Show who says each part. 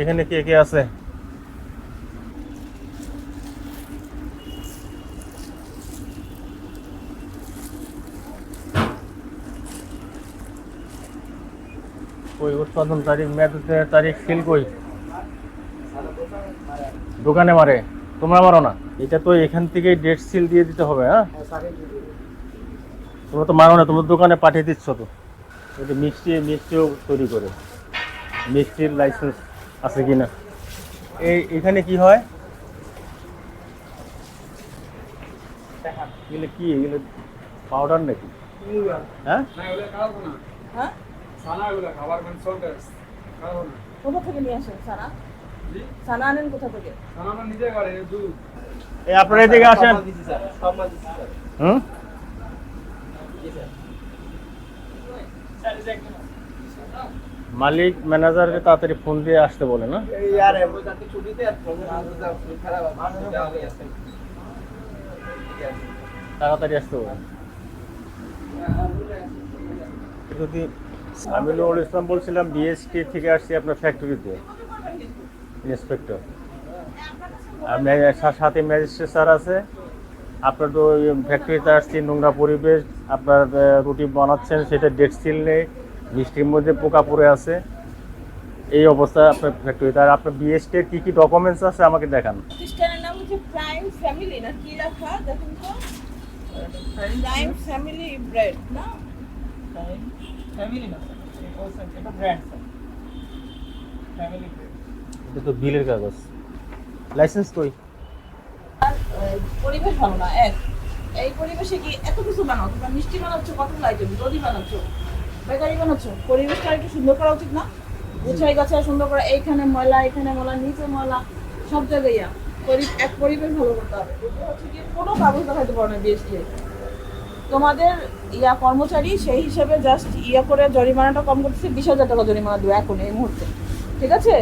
Speaker 1: এখানে কে কে আছে? কই, উৎপাদন তারিখ মেয়াদের তারিখ সিল কই? দোকানে মারে, তোমরা মারো না। এটা তো এখান থেকে ডেট সিল দিয়ে দিতে হবে হ্যাঁ? তোমরা তো মারো না, তোমরা দোকানে পাঠিয়ে দিচ্ছ তো। এটা মিষ্টি, মিষ্টিও তৈরি করে। মিষ্টির লাইসেন্স আছে কি না? এই এখানে কি হয়? এগুলো কি? এগুলো পাউডার নাকি? হ্যাঁ?
Speaker 2: হ্যাঁ? কোথা থেকে নিয়ে আসেন সানা সানা আনেন কোথা থেকে?
Speaker 1: এই আপনারা এদিকে আসেন। হুম? মালিক ম্যানেজারকে তাড়াতাড়ি ফোন দিয়ে আসতে বলে না? তাড়াতাড়ি আসতে বলে। যদি আমি নুরুল ইসলাম বলছিলাম বিএসটি থেকে আসছি আপনার ফ্যাক্টরিতে ইন্সপেক্টর আর সাথে ম্যাজিস্ট্রেট স্যার আছে। আপনার তো ওই ফ্যাক্টরিতে আসছি নোংরা পরিবেশ আপনার রুটি বানাচ্ছেন সেটা ডেট সিল নেই। মিষ্টির মধ্যে পোকা পড়ে আছে। এই অবস্থা আপনার ফ্যাক্টরিতে আর আপনার বিএসটি কি কি ডকুমেন্টস আছে আমাকে দেখান।
Speaker 2: প্রতিষ্ঠানের নাম হচ্ছে প্রাইম ফ্যামিলি না কি রাখা দেখুন তো। প্রাইম ফ্যামিলি ব্রেড না?
Speaker 3: ফ্যামিলি না? এটা ব্র্যান্ড ফ্যামিলি
Speaker 1: এটা তো বিলের কাগজ। লাইসেন্স কই?
Speaker 2: পরিবেশ ভালো না এক। এই পরিবেশে কি এত কিছু বানাও? তোমরা মিষ্টি বানাচ্ছ কতগুলো আইটেম দধি বানাচ্ছ? বেকারি বানাচ্ছ? পরিবেশটা একটু সুন্দর করা উচিত না? গুছাই গাছাই সুন্দর করা, এইখানে ময়লা, এখানে ময়লা, নিচে ময়লা, সব জায়গায় ইয়া। এক পরিবেশ ভালো করতে হবে। হচ্ছে কি কোনো কাগজ দেখাইতে পারো না বিএসটি তোমাদের ইয়া কর্মচারী সেই হিসেবে জাস্ট ইয়া করে জরিমানাটা কম করতেছে, বিশ হাজার টাকা জরিমানা দেবে এখন, এই মুহূর্তে। ঠিক আছে?